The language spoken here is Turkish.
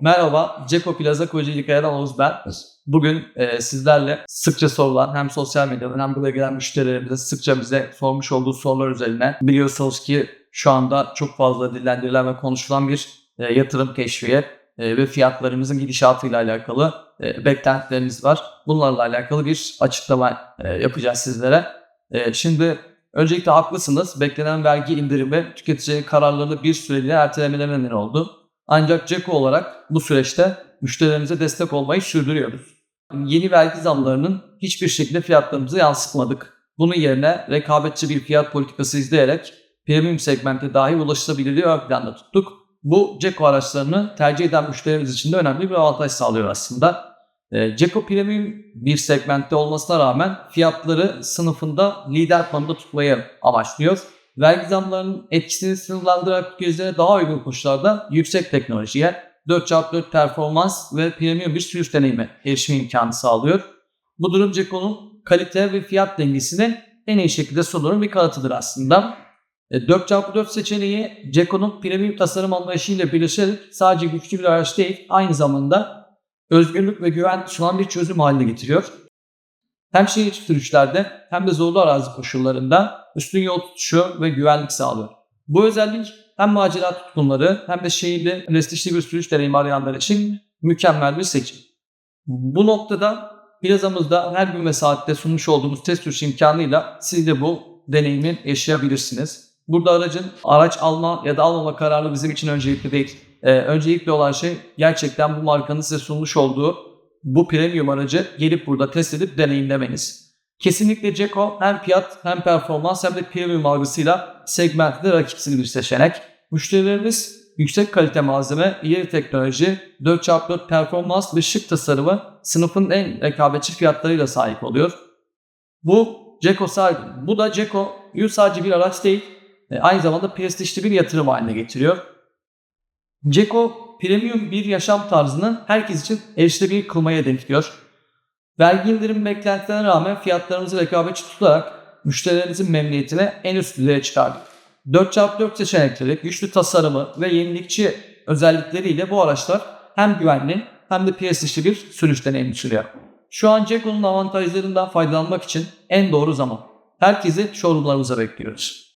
Merhaba, Ceko Plaza Kocaeli Kaya'dan Oğuz ben. Bugün e, sizlerle sıkça sorulan hem sosyal medyadan hem buraya gelen müşterilerimize sıkça bize sormuş olduğu sorular üzerine biliyorsunuz ki şu anda çok fazla dillendirilen ve konuşulan bir e, yatırım teşviği e, ve fiyatlarımızın gidişatıyla alakalı e, beklentilerimiz var. Bunlarla alakalı bir açıklama e, yapacağız sizlere. E, şimdi öncelikle haklısınız. Beklenen vergi indirimi tüketici kararlarını bir süreliğine ertelemelerine neden oldu. Ancak Ceko olarak bu süreçte müşterilerimize destek olmayı sürdürüyoruz. Yeni vergi zamlarının hiçbir şekilde fiyatlarımıza yansıtmadık. Bunun yerine rekabetçi bir fiyat politikası izleyerek premium segmente dahi ulaşılabilirliği ön planda tuttuk. Bu Ceko araçlarını tercih eden müşterilerimiz için de önemli bir avantaj sağlıyor aslında. E, Ceko Premium bir segmentte olmasına rağmen fiyatları sınıfında lider konumda tutmayı amaçlıyor. Vergi zamlarının etkisini sınırlandırarak tüketicilere daha uygun koşullarda yüksek teknolojiye, 4x4 performans ve premium bir sürüş deneyimi erişim imkanı sağlıyor. Bu durum Ceko'nun kalite ve fiyat dengesini en iyi şekilde sunulan bir kanıtıdır aslında. E, 4x4 seçeneği Ceko'nun premium tasarım anlayışıyla birleşerek sadece güçlü bir araç değil, aynı zamanda özgürlük ve güven sunan bir çözüm haline getiriyor. Hem şehir içi sürüşlerde hem de zorlu arazi koşullarında üstün yol tutuşu ve güvenlik sağlıyor. Bu özellik hem macera tutkunları hem de şehirde prestijli bir sürüş deneyimi arayanlar için mükemmel bir seçim. Bu noktada plazamızda her gün ve saatte sunmuş olduğumuz test sürüş imkanıyla siz de bu deneyimi yaşayabilirsiniz. Burada aracın araç alma ya da almama kararı bizim için öncelikli değil. Ee, öncelikli olan şey gerçekten bu markanın size sunmuş olduğu bu premium aracı gelip burada test edip deneyimlemeniz. Kesinlikle Ceko hem fiyat hem performans hem de premium algısıyla segmentte rakipsiz bir seçenek. Müşterilerimiz yüksek kalite malzeme, ileri teknoloji, 4x4 performans ve şık tasarımı sınıfın en rekabetçi fiyatlarıyla sahip oluyor. Bu Ceko sadece, bu da Ceko sadece bir araç değil, e, aynı zamanda prestijli bir yatırım haline getiriyor. Ceko premium bir yaşam tarzını herkes için erişilebilir kılmayı hedefliyor. Vergi indirim beklentilerine rağmen fiyatlarımızı rekabetçi tutarak müşterilerimizin memnuniyetini en üst düzeye çıkardık. 4x4 seçenekleri, güçlü tasarımı ve yenilikçi özellikleriyle bu araçlar hem güvenli hem de prestijli bir sürüş deneyimi sunuyor. Şu an Ceko'nun avantajlarından faydalanmak için en doğru zaman. Herkesi showroomlarımıza bekliyoruz.